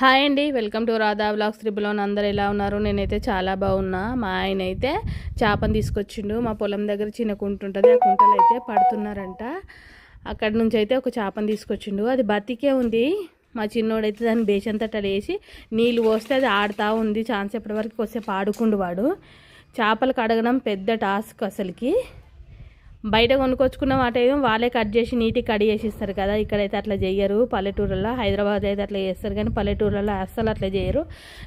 Hi అండి welcome to Radha blogs త్రిబులోన్ అందరు ఎలా ఉన్నారు? నేనైతే చాలా బాగున్నా. మా ఆయన అయితే చేపను తీసుకొచ్చిండు. మా పొలం దగ్గర చిన్న కుంట ఉంటుంది. ఆ కుంటలు అయితే పడుతున్నారంట. అక్కడ నుంచి అయితే ఒక చేపను తీసుకొచ్చిండు. అది బతికే ఉంది. మా చిన్నోడైతే దాన్ని బేసంతట వేసి నీళ్ళు పోస్తే అది ఆడుతూ ఉంది. ఛాన్స్ ఎప్పటివరకు వస్తే పాడుకుండు వాడు. చేపలు కడగడం పెద్ద టాస్క్ అసలుకి. బయట కొనుక్కొచ్చుకున్న మాట ఏమో వాళ్ళే కట్ చేసి నీట్గా కట్ చేసి ఇస్తారు కదా. ఇక్కడైతే అట్లా చేయరు పల్లెటూరులో హైదరాబాద్ అయితే అట్లా చేస్తారు కానీ పల్లెటూరులలో అస్సలు అట్లా చేయరు.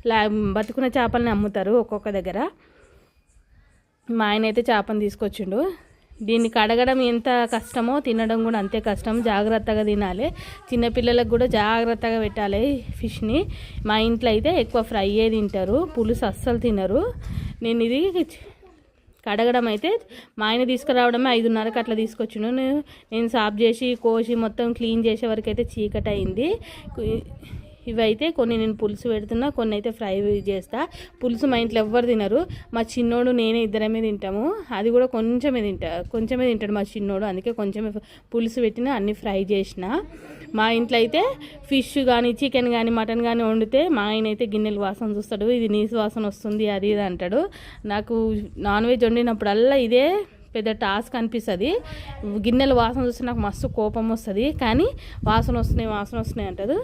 లా బతుకున్న చేపలని అమ్ముతారు ఒక్కొక్క దగ్గర. మా ఆయన అయితే చేపను తీసుకొచ్చిండు. దీన్ని కడగడం ఎంత కష్టమో తినడం కూడా అంతే కష్టం. జాగ్రత్తగా తినాలి. చిన్నపిల్లలకు కూడా జాగ్రత్తగా పెట్టాలి ఫిష్ని. మా ఇంట్లో అయితే ఎక్కువ ఫ్రైయే తింటారు. పులుసు అస్సలు తినరు. నేను ఇది కడగడం అయితే మా ఆయన తీసుకురావడమే ఐదున్నరకు అట్లా తీసుకొచ్చిండు. నేను నేను సాఫ్ చేసి కోసి మొత్తం క్లీన్ చేసే వరకు అయితే చీకటి అయింది ఇవైతే కొన్ని నేను పులుసు పెడుతున్నా కొన్ని అయితే ఫ్రై చేస్తా. పులుసు మా ఇంట్లో ఎవ్వరు తినరు. మా చిన్నోడు నేనే ఇద్దరమే తింటాము. అది కూడా కొంచెమే తింటా కొంచెమే తింటాడు మా చిన్నోడు. అందుకే కొంచెమే పులుసు పెట్టిన అన్ని ఫ్రై చేసిన. మా ఇంట్లో అయితే ఫిష్ కానీ చికెన్ కానీ మటన్ కానీ వండితే మా ఆయన అయితే గిన్నెలు వాసన చూస్తాడు. ఇది నీసు వాసన వస్తుంది అది ఇది అంటాడు. నాకు నాన్ వెజ్ వండినప్పుడల్లా ఇదే పెద్ద టాస్క్ అనిపిస్తుంది. గిన్నెలు వాసన చూస్తే నాకు మస్తు కోపం వస్తుంది. కానీ వాసన వస్తున్నాయి వాసన వస్తున్నాయి అంటారు